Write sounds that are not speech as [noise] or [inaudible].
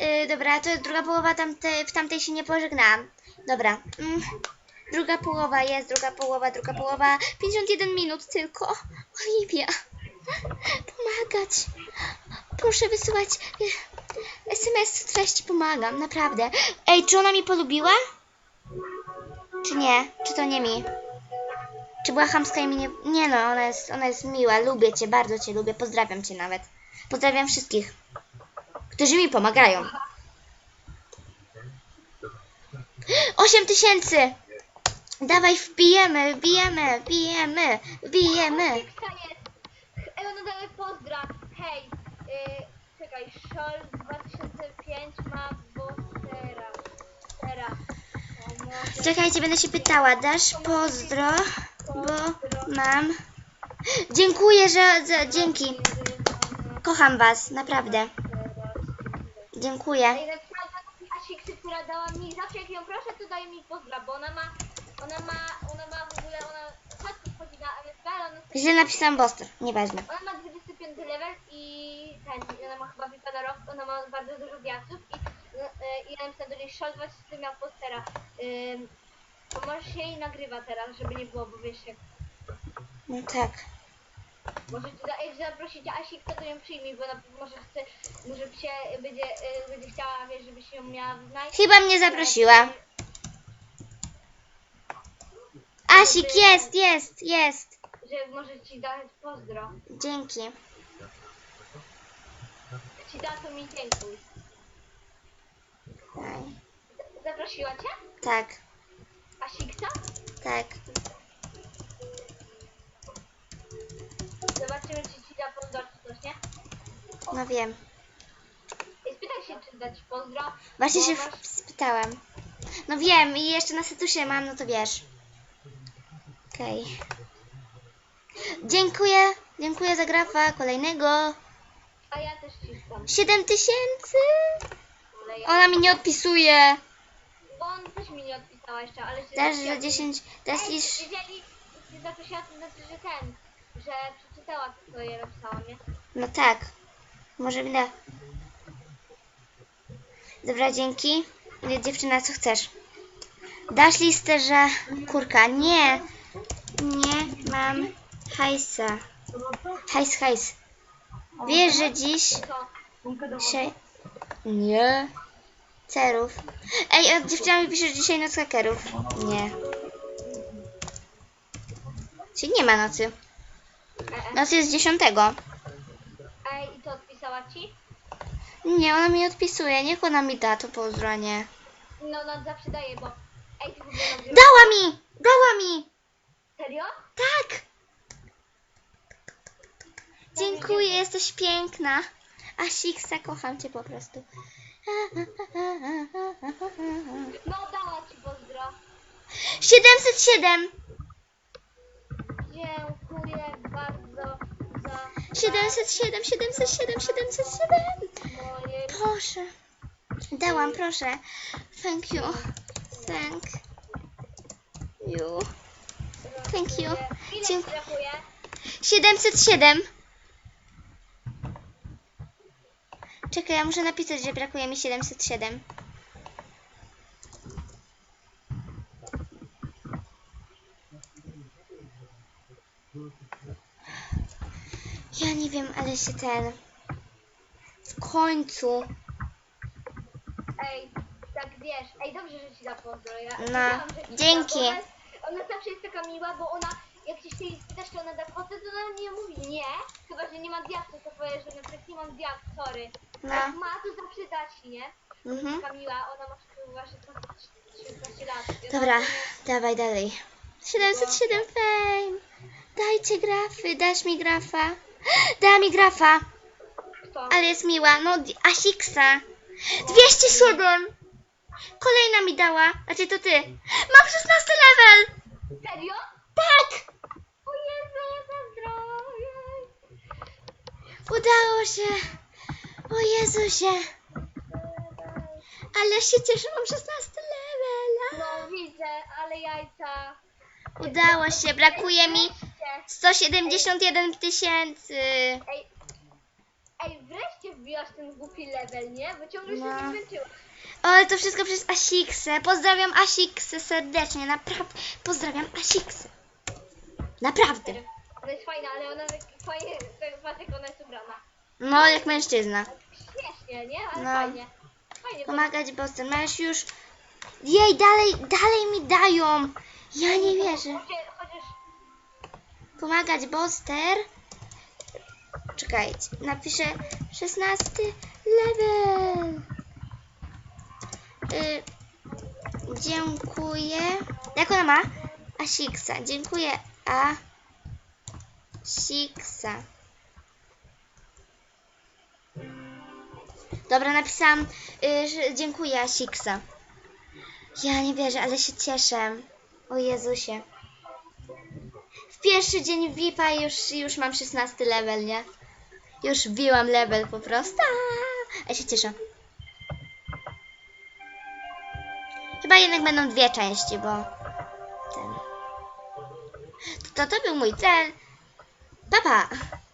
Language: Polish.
Yy, dobra, to druga połowa, tamte, w tamtej się nie pożegnałam. Dobra. Mm, druga połowa jest, druga połowa, druga połowa. 51 minut tylko. Oliwia, [laughs] pomagać. Proszę wysyłać y, SMS w treści pomagam, naprawdę. Ej, czy ona mi polubiła? Czy nie? Czy to nie mi? Czy była chamska i mi nie... Nie no, ona jest, ona jest miła, lubię Cię, bardzo Cię lubię, pozdrawiam Cię nawet. Pozdrawiam wszystkich, którzy mi pomagają. 8 tysięcy! Dawaj, wbijemy, wbijemy, wbijemy, wbijemy. Fiksa jest. Ej, ona daje pozdraw. Hej. Yy, czekaj, Szol 2005 ma bossera. Teraz. Czekajcie, będę się pytała. Dasz pozdro, bo mam... Dziękuję, że... Dzięki. Kocham Was, naprawdę. Dziękuję. Ej, Asiksy, która dała mi, zawsze jak ją proszę, to daje mi pozdraw, bo ona ma, ona ma, ona ma w ogóle, ona rzadko wchodzi na MSP, ale ona, Źle napisałam Boster, nieważne. ona ma 25 level i ten, i ona ma chyba wypada rok, ona ma bardzo dużo diaksów i, yy, i ja napisałam do niej, Szol 20 miał postera. Yy, to może się jej nagrywa teraz, żeby nie było, bo wiesz jak, No tak. Może za, jak zaprosicie Asiksę, to ją przyjmij, bo ona może chce, może się będzie, yy, będzie chciała, wiesz, żeby się ją miała znać. Chyba mnie zaprosiła. Asik, jest, jest, jest. że może ci dać pozdro. Dzięki. Jak ci da, to mi dziękuj. Daj. Zaprosiła cię? Tak, Asiksa? tak. Zobaczymy, czy ci da pozdro, czy coś, nie? No wiem. I spytaj się, czy dać pozdro. Właśnie bo się masz- spytałam. No wiem i jeszcze na setusie mam, no to wiesz. Okej. Dziękuję, dziękuję za grafa kolejnego. A ja też ci dam. 7 tysięcy. Ale ja... Ona mi nie odpisuje. Bo on też mi nie odpisała jeszcze, ale się Też za 10, teraz Ej, lisz... jeżeli cię zaprosiła, to znaczy, że ten, że przeczytała co ja napisałam, nie? No tak. Może będę. Dobra, dzięki. Dziewczyna, co chcesz? Dasz listę, że kurka. Nie. Nie mam hajsa. Hajs, hajs. Wiesz, że dziś się... Nie. Cerów. Ej, a dziewczyna mi pisze, że dzisiaj noc hakerów. Nie. Czyli nie ma nocy. Noc jest 10. Ej, i to odpisała ci? Nie, ona mi odpisuje. Niech ona mi da to pozdrowienie. No, no zawsze daje, bo... Ej, ty w ogóle nagrywasz? Dała mi! Dała mi! Serio? Tak! Dziękuję, jesteś piękna. A Siksa, kocham cię po prostu. No, dała ci pozdro. 707! 707, 707, 707! moje... Proszę. Dałam, proszę. Thank you. Thank you. Thank you. Dziękuję. brakuje? 707. Czekaj, ja muszę napisać, że brakuje mi 707. Ja nie wiem, ale się ten. W końcu. Ej, tak wiesz. Ej, dobrze, że ci da pozdro. Ja No, że ci dzięki. Ona, zawsze jest taka miła, bo ona, jak się jej spytasz, czy ona da pozdro, to ona nie mówi nie. Chyba, że nie ma diaktu, to powiesz, że na przykład nie mam diakt, sorry. No. Jak ma, to zawsze da ci, nie? Mhm. Taka miła, ona ma chyba 16, 16 lat. Dobra, nie- dawaj dalej. 707 fame. Dajcie grafy, dasz mi grafa. Da mi grafa, Kto? ale jest miła. No, Asiksa. 207. Kolejna mi dała. Znaczy to ty. Mam 16 level. Serio? Tak. O Jezu, jej. Udało się. O Jezusie. Ale się cieszę, mam 16 level. No widzę, ale jajca. Udało się, brakuje mi. 171 tysięcy. Ej, ej, wreszcie wbiłaś ten głupi level, nie? Bo ciągle się No. nie zmęczyłaś. O, ale to wszystko przez Asiksę. Pozdrawiam Asiksę serdecznie, naprawdę. Pozdrawiam Asiksę. Naprawdę. Ona jest fajna, ale ona tak fajnie, tak patrz jak ona jest ubrana. No, jak mężczyzna. Śmiesznie, nie? Ale No. fajnie. Fajnie, bo Pomagać bossem. Masz już... Jej, dalej, dalej mi dają. Ja nie wierzę. Pomagać Boster. Czekajcie, napiszę 16 level. Y, dziękuję. Jak ona ma? Asiksa. Dziękuję. A. Siksa. Dobra, napisałam. Y, że dziękuję Asiksa. Ja nie wierzę, ale się cieszę. O Jezusie. Pierwszy dzień VIP-a już, już mam 16 level, nie? Już biłam level po prostu. Aaa! Ja się cieszę. Chyba jednak będą dwie części, bo ten. To, to był mój cel. Papa! Pa.